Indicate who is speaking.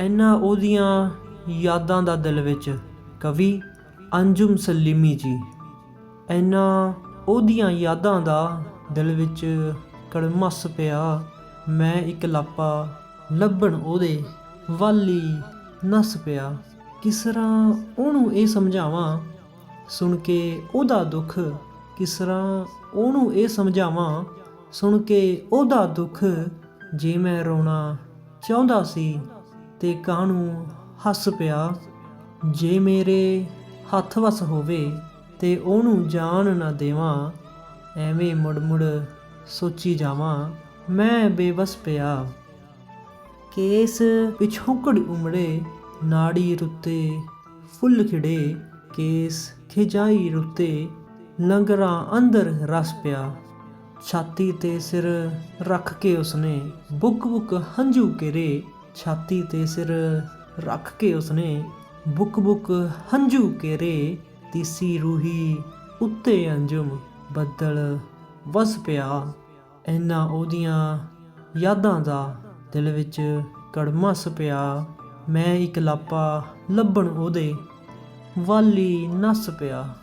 Speaker 1: ਇਹਨਾਂ ਉਹਦੀਆਂ ਯਾਦਾਂ ਦਾ ਦਿਲ ਵਿੱਚ ਕਵੀ ਅੰਜੁਮ ਸਲੀਮੀ ਜੀ। ਇਹਨਾਂ ਉਹਦੀਆਂ ਯਾਦਾਂ ਦਾ ਦਿਲ ਵਿੱਚ ਕੜਮਸ ਪਿਆ। ਮੈਂ ਇੱਕ ਲਾਪਾ ਲੱਭਣ ਉਹਦੇ ਵਾਲੀ ਨਸ ਪਿਆ। ਕਿਸ ਤਰ੍ਹਾਂ ਉਹਨੂੰ ਇਹ ਸਮਝਾਵਾਂ? ਸੁਣ ਕੇ ਉਹਦਾ ਦੁੱਖ ਕਿਸ ਤਰ੍ਹਾਂ ਉਹਨੂੰ ਇਹ ਸਮਝਾਵਾਂ? ਸੁਣ ਕੇ ਉਹਦਾ ਦੁੱਖ ਜੇ ਮੈਂ ਰੋਣਾ ਚਾਹੁੰਦਾ ਸੀ ਤੇ ਕਾਹਨੂੰ ਹੱਸ ਪਿਆ? ਜੇ ਮੇਰੇ ਹੱਥ ਵਸ ਹੋਵੇ ਤੇ ਉਹਨੂੰ ਜਾਣ ਨਾ ਦੇਵਾਂ, ਐਵੇਂ ਮੁੜ ਮੁੜ ਸੋਚੀ ਜਾਵਾਂ, ਮੈਂ ਬੇਵਸ ਪਿਆ। ਕੇਸ ਪਿਛੋਕੜ ਉਮੜੇ, ਨਾੜੀ ਰੁੱਤੇ ਫੁੱਲ ਖਿੜੇ, ਕੇਸ ਖਿਜਾਈ ਰੁੱਤੇ, ਲੰਗਰਾਂ ਅੰਦਰ ਰਸ ਪਿਆ। ਛਾਤੀ ਤੇ ਸਿਰ ਰੱਖ ਕੇ ਉਸਨੇ ਬੁੱਕ ਬੁੱਕ ਹੰਝੂ ਕੇਰੇ ਛਾਤੀ ਤੇ ਸਿਰ ਰੱਖ ਕੇ ਉਸਨੇ ਬੁੱਕ ਬੁੱਕ ਹੰਝੂ ਕੇਰੇ ਤੀਸੀ ਰੂਹੀ ਉੱਤੇ ਅੰਜਮ ਬੱਦਲ ਵਸ ਪਿਆ। ਇਹਨਾਂ ਉਹਦੀਆਂ ਯਾਦਾਂ ਦਾ ਦਿਲ ਵਿੱਚ ਕੜਮਸ ਪਿਆ। ਮੈਂ ਇੱਕ ਲਾਪਾ ਲੱਭਣ ਉਹਦੇ ਵਾਲੀ ਨਸ ਪਿਆ।